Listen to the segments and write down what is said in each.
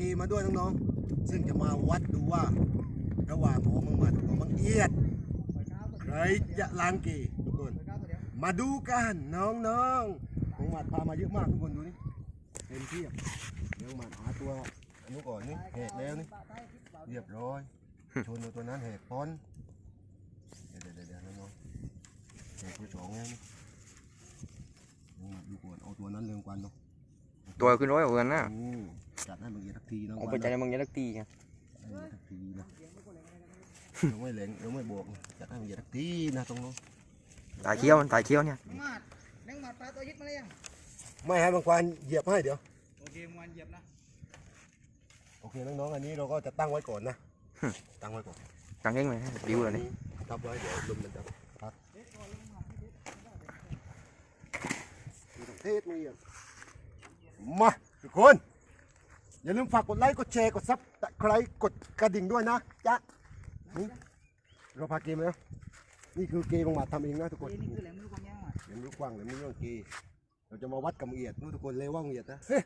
จริงนะวันนี้นางหมัดพาเกมาด้วยน้องๆ ซึ่งจะมาวัดดูว่า ระหว่างของมังหมัดกับมังเอียด ใครจะล้างเกทุกคน มาดูกันน้องๆมังหมัดพามาเยอะมากทุกคนดูนี่เต็มที่อะเดี๋ยวหมัดหาตัวอันนู้นก่อนนี่แหกแล้วนี่เรียบร้อยชนตัวนั้นแหกป้อนเดี๋ยวเดี๋ยวเดี๋ยวน้องๆแหกตัวสองแล้วนี่นี่ดูก่อนเอาตัวนั้นเร็วกว่าเนาะตัวขึ้นร้อยกว่ากันนะอืม จัดให้มึงเอียดทักทีนะเอาไปใจมึงอยันตีไงให้มึงทักทีนะเดี๋ยวไม่เหลงเดี๋ยวไม่บวกจัดให้มึงเอียดทักทีนะตรงนู้นตายเคี้ยวมันตายเคี้ยวเนี่ยนังมาดนังมาดปลาตัวยึดมาเลยยังไม่ให้บางควานเหยียบให้เดี๋ยวโอเคมันเหยียบนะโอเคน้องๆอันนี้เราก็จะตั้งไว้ก่อนนะตั้งไว้ก่อนตั้งเองเลยดิวเลยนี่ทับไว้เดี๋ยวลมมันจะพัดเทศมึงเอียดมาทุกคน อย่าลืมฝากกดไลค์ กดแชร์ กดซับตะไคร้กดกระดิ่งด้วยนะจ๊ะนี่เราพาเกมแล้ว นี่คือเกมบางหมัดทำเองนะทุกคนนี่คือแหลมมือความยาวอะเห็นลูกกว้างเลยไม่ต้องกีเราจะมาวัดกับมึงเอียดนู้นทุกคนเลยว่างเอียดนะเฮ้ย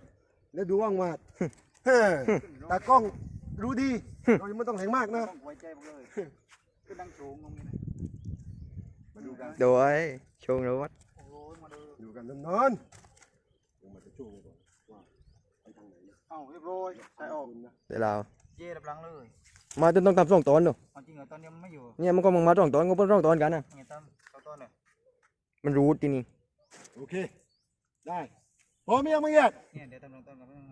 แล้วดูว่างมาดเฮ้ยตากล้องรู้ดี เรายังไม่ต้องแรงมากนะต้องไว้ใจผมเลยคือดังสูงตรงนี้นะมาดูกันโดยชงแล้ววัดโอ้โหมาดูดูกันนอน เอ้าเรียบร้อยใส่ออกคุณนะเดี๋ยวเราเย่ดับหลังเลย มาจนต้องทำสองตอนดูเอาจริงเหรอตอนนี้มันไม่อยู่เนี่ยมันก็มึงมาสองตอนก็เป็นสองตอนกันนะไงตั้มเอาต้นเนี่ยมันรู้ที่นี่โอเค ได้พร้อมยังมึงเอียดเนี่ยเดี๋ยวตั้มลงต้นกับเพื่อน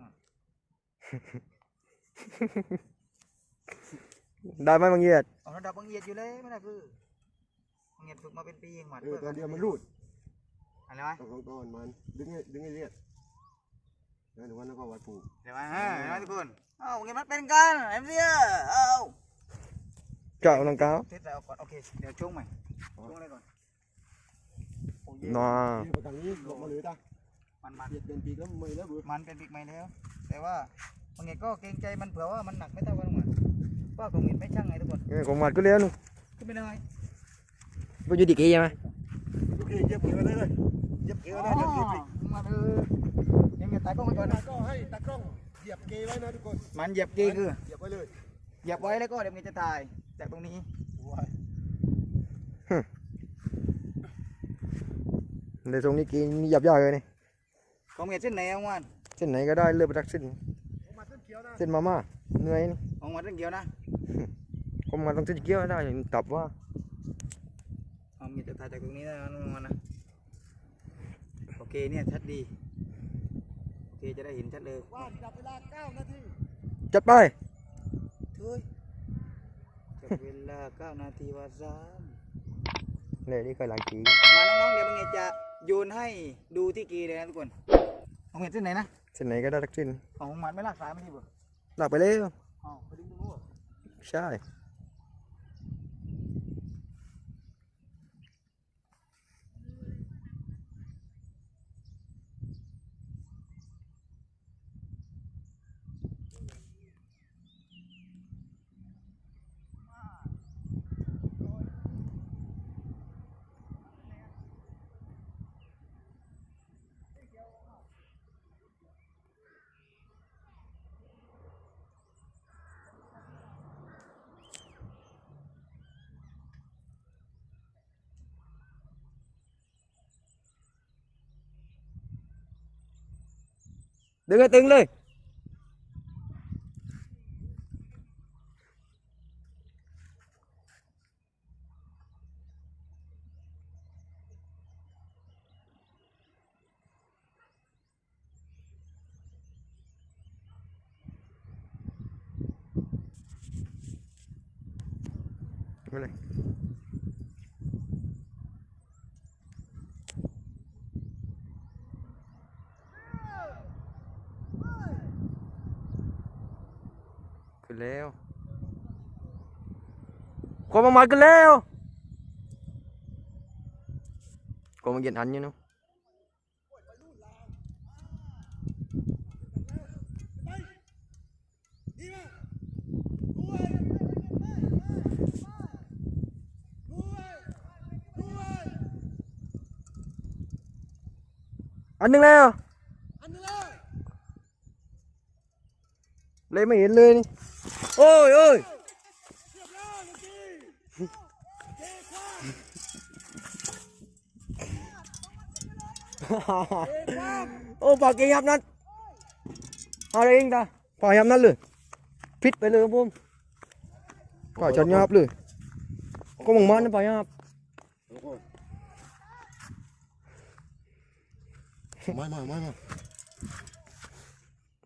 ได้ไหมบางเยียดเอาระดับบังเอียดอยู่เลยไม่ได้คือบังเอียดฝึกมาเป็นปีเองหมัดเออตอนเดียวมันรูดอะไรวะต้องสองตอนมันดึงให้ดึงให้เลียด แล้วเดี๋ยววันนั้นก็วัดปูเดี๋ยวมาฮะเห็นไหมทุกคนเอ้าบังเอียดมันเป็นกันเอ็มเซียเอ้าเจ้าลังกาวเทสใส่ออกก่อนโอเคเดี๋ยวช่วงใหม่ช่วงอะไรก่อนโอ้ยนอเลียดไปทางนี้ลงมาเลยตามันมันเลียดเป็นปีกแล้วมือแล้วเบื่อมันเป็นปีกใหม่แล้ว แต่ว่าบางเงียก็เกรงใจมันเผื่อว่ามันหนักไม่เท่ากันหรอกว่าของเงียไม่ช่างไงทุกคนเนี่ยของมัดก็เลี้ยวนู่นขึ้นไปเลยไปอยู่ดีกีใช่ไหมโอเคเหยียบเกลือได้เลย เหยียบเกลือได้เหยียบเกลือปีกมาเถอะยังเงียตายกล้องไว้ก่อนนะก็ให้ตากล้องเหยียบเกยไว้นะทุกคนมันเหยียบกีคือเหยียบไว้เลยเหยียบไว้แล้วก็เดี๋ยวเงียจะตายจากตรงนี้ในตรงนี้กีนี่หยับยากเลยนี่ของเงียเส้นไหนของมันเส้นไหนก็ได้เลือกไปทักเส้นผมมาต้นเขียวนะเส้นมาม่าเหนื่อยนี่ของมันเส้นเกี่ยวนะผมมาต้องเส้นเกี้ยวให้ได้ตับว่าของเงียจะตายจากตรงนี้นะน้องมันนะโอ เคเนี่ยชัดดี โอเคจะได้เห็นชัดเลยว่านจับเวลา9นาทีจัดไปเฮ้ยจับเวลาเก้านาทีว่าซ้ำเนี่ยนี่เคยหลังกีมาน้องๆเดี๋ยวบางเงียจะโยนให้ดูที่กีเลยนะทุกคนของเงียเส้นไหนนะเส้นไหนก็ได้ทักเส้นของมันไม่ลากสายมันดีบ่หลักไปเลยอ๋อไปดึงตรงนู้นใช่ ดึงให้ตึง เลยไม่เลยขึ้นแล้วความประมาทขึ้นแล้วก็มันเย็นหันอยู่เนาะอันหนึ่งแล้ว อันนี้เลยเลยไม่เห็นเลยนี่ โอ้ยโอ้ยโอ้ปากยับนั้นอะไรเองตาปากยับนั้นเลยพิษไปเลยครับผมปากฉันยับเลย ก็มึงมันนะปากยับไม่มาไม่มา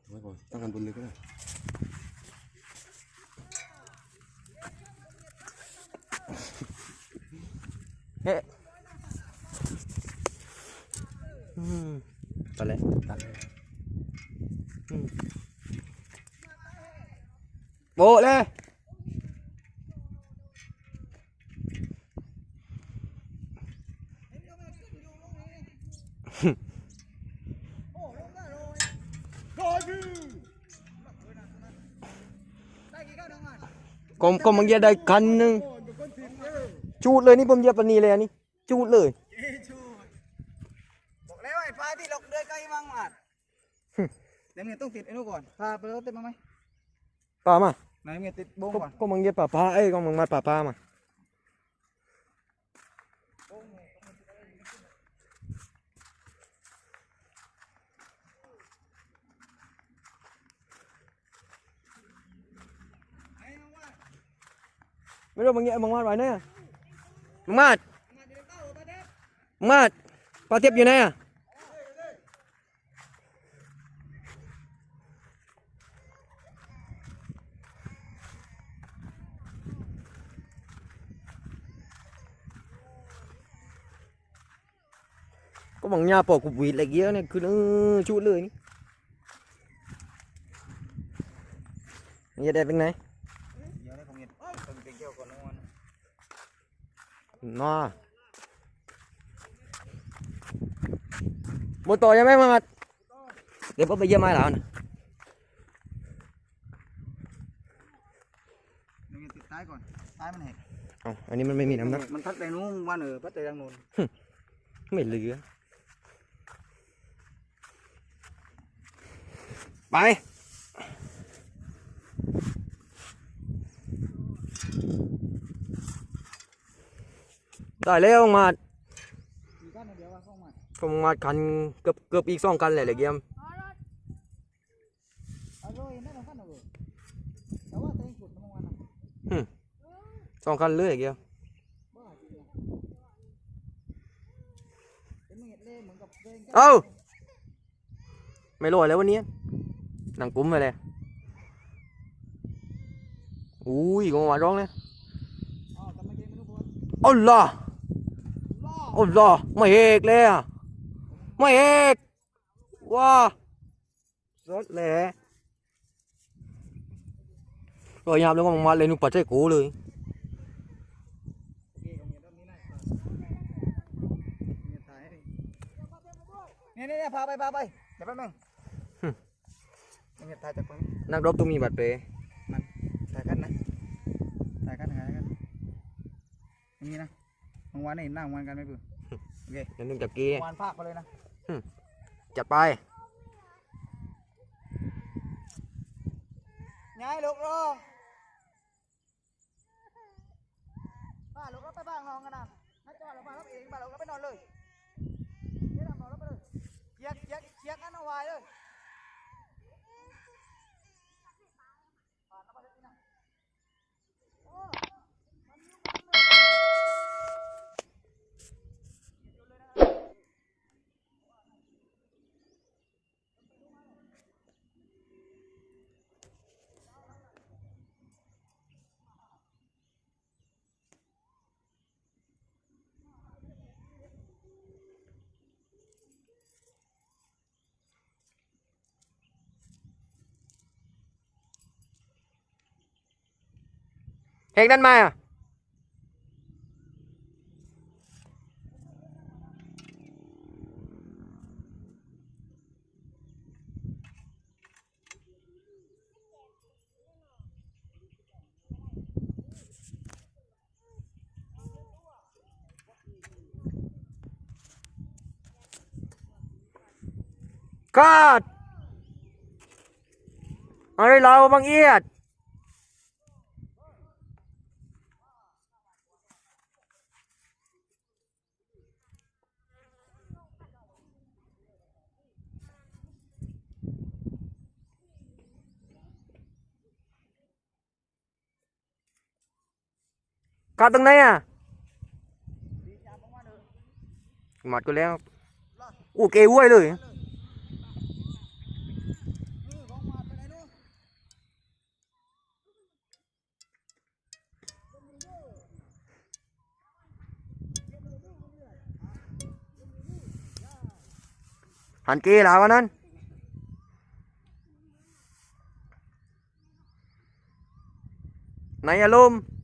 ไม่ก่อนตั้งกันบนเลยก็ได้ เฮ้อืมไปเลยตัดอืมโบะ จูดเลยนี่ผมเหยียบปานนีเลยอันนี้จูดเลยบอกแล้วไอ้ปลาที่หลอกเดือยใกล้มังมาดฮึเดี๋ยวมึงต้องติดไอ้นู่นก่อนพาไปรถติดมาไหมป่ามาไหนมึงติดโบงก็ก่อนก็มึงเหยียบป่าป้าเอ้ยก็มึงมาป่าป้ามาไอ้น้องว่าไม่รู้มึงเหยียบมึงมาไว้เนี่ย มึงมาดมึงมาดปลาเทียบอยู่ไหนอะก็บังยาปอกกุบวีดอะไรเงี้ยเนี่ยคือชุดเลยนี่เนแดดเป็นไงดี๋ยวได้ผมเห็นต้องเป็นเกี่ยวก่อนน้องวัน nó một tổ cho mấy mà mặt để bớt bây giờ mai nào nè มึงติดท้ายก่อนท้ายมันแหก Ồ, anh em mình mình nắm đó มันพัดไปนู้นวันเออพัดไปทางนู้น mày lừa bay Tại leo mà มีก้อน เดียวว่าเข้ามา không mà cắn cướp cướp ít xong cắn lại lại game เอาเลยได้ต้องขั้นเอาเลยแต่ว่าตัวเองขุดมันวันนะ xong cắn lưới lại game บ้าจริงเป็นมึงเห็นเล่เหมือนกับเล่นเอ้า mày lội อ๋อแต่ไม่เกมไม่รู้บอล ôi là ล่อ ôi là mày hệt lẹ à mày hệt wow rất lẹ rồi nhầm nó còn mà lên nó bật cái cổ เลยโอเคผมเห็นรอบนี้ได้เนี่ยถ่ายให้ดิเนี่ยเนี่ยเนี่ยพาไปพาไปเดี๋ยวแป๊บนึงเนี่ยถ่ายจากตรงนี้นักรบต้องมีบัตรเปมันถ่ายกันนะถ่ายกันถ่ายกันนี่นะ บางวันนี่เห็นหน้าบางวันกันไหมเพื่อนโอเคนั่นนึงจับกี้บางวันภาคไปเลยนะจัดไปย้ายลูกรองป้าลูกเราไปบ้างนอนกันนะถ้าจอดเรามารับเองป้าลูกเราไปนอนเลยเดี๋ยวเรานอนแล้วไปเลยเชียกเชียกเชียกนั่นเอาไว้เลย เฮกนั่นมาอะ กาดอะไรเราบางเอียดกัด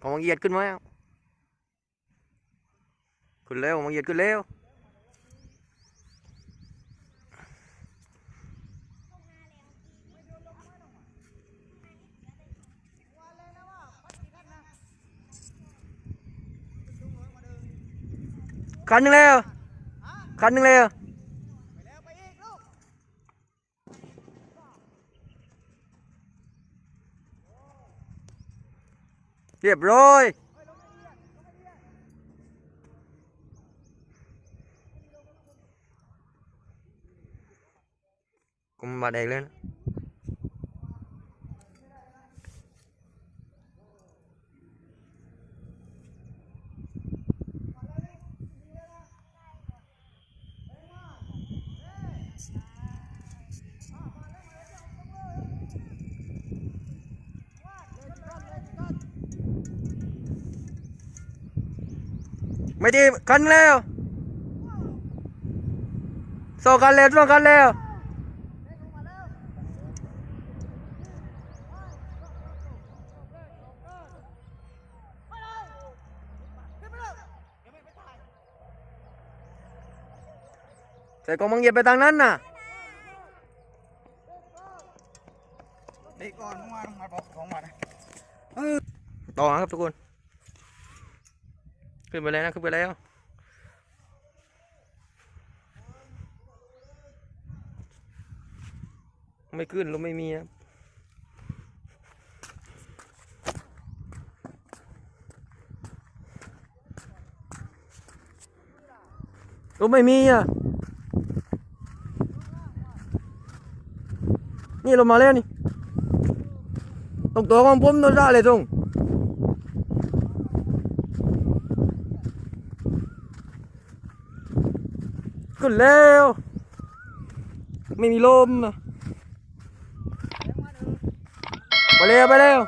ตรงมัดกูแล้วอู้เกว้ยเลยหันเกลาวะนั้นไหนอารมณ์เอามังเหยียดขึ้นมาเอาขึ้นเร็วมังเหยียดขึ้นเร็วคันหนึ่งเร็วคันหนึ่งเร็ว เรียบร้อย ก็มาแดกเลยนะ ไม่ดีกันแล้วโซกันแล้วโซกันแล้วใส่กองมังเหยียบไปทางนั้นน่ะเด็กก่อนมามาบอกของมานะต่อครับทุกคน ขึ้นไปแล้วนะขึ้นไปแล้วไม่ขึ้นลมไม่มีครับลมไม่มีอะ นี่ลมมาแล้วนี่ตรงตัวของผมโดนได้เลยตรง ขึ้นแล้ว ไม่มีลมอะไปเร็วไปเร็ว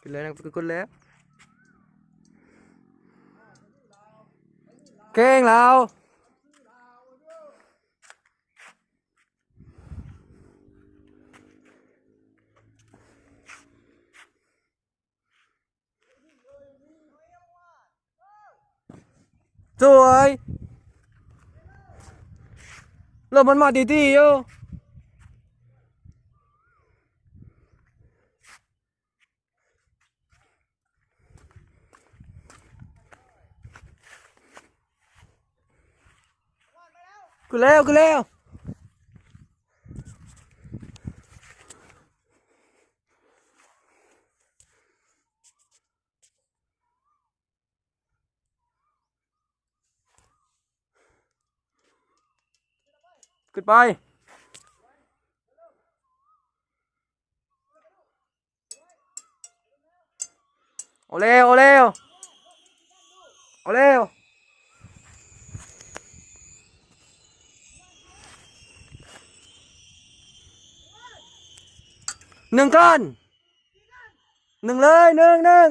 ขึ้นแล้วนะขึ้นแล้วเก่งแล้ว สวยลมมันมา กูแล้วกูแล้วขึ้นไปโอเล่โอเล่โอเล่ หนึ่งก้อนหนึ่งเลยหนึ่งหนึ่ง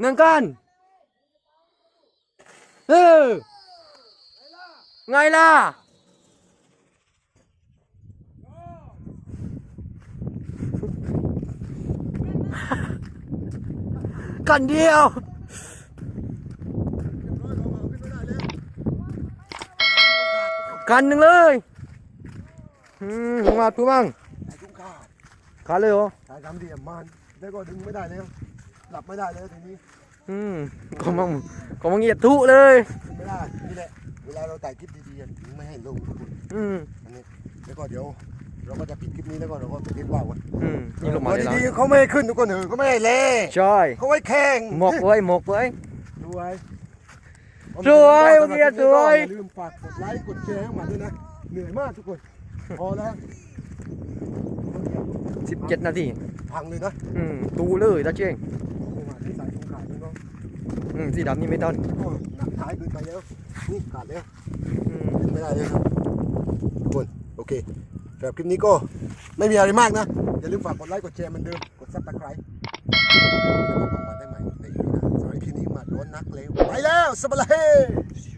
หนึ่งก้อนเออไงล่ะกันเดียว กันหนึ่งเลยอืมมาตัวมั่งไอ้ทุ่งขาดขาดเลยเหรอสายสามเหลี่ยมมันแล้วก็ดึงไม่ได้แล้วหลับไม่ได้แล้วทีนี้อืมก็มังก็มังเหยียดทุเลย ดึงไม่ได้นี่แหละเวลาเราถ่ายคลิปดีๆถึงไม่ให้ลงทุกคนอืมอันนี้แล้วก็เดี๋ยว เราก็จะปิดคลิปนี้แล้วก็เราก็ไปเล่นว่าวกันอืมนี่ลงมาเลยดีนะๆเขาไม่ให้ขึ้นทุกคนเออเขาไม่ให้เล่ใช่เขาไว้แข่งหมกไว้หมกไว้สวย สวยโอเคสวยอย่าลืมฝากกดไลค์กดแชร์ให้มาด้วยนะ เหนื่อยมากทุกคน พอแล้วสิบเจ็ดนาทีพังเลยนะอืมตูเลยตาเจ้งเอาเข้ามาที่สายตรงขาดนี่เนาะอืมสีดำนี่ไม่ต้องโอ้หนักท้ายเกินไปแล้วนี่ขาดแล้วอืมขึ้นไม่ได้เลยครับทุกคนโอเคสำหรับคลิปนี้ก็ไม่มีอะไรมากนะ อย่าลืมฝากกดไลค์กดแชร์เหมันเดิม กดซับสไครต์จะมาได้ใหม่ในอีพีหน้าสำหรับ คลิปนี้มาโดนนักเลวไปแล้วสบายเลย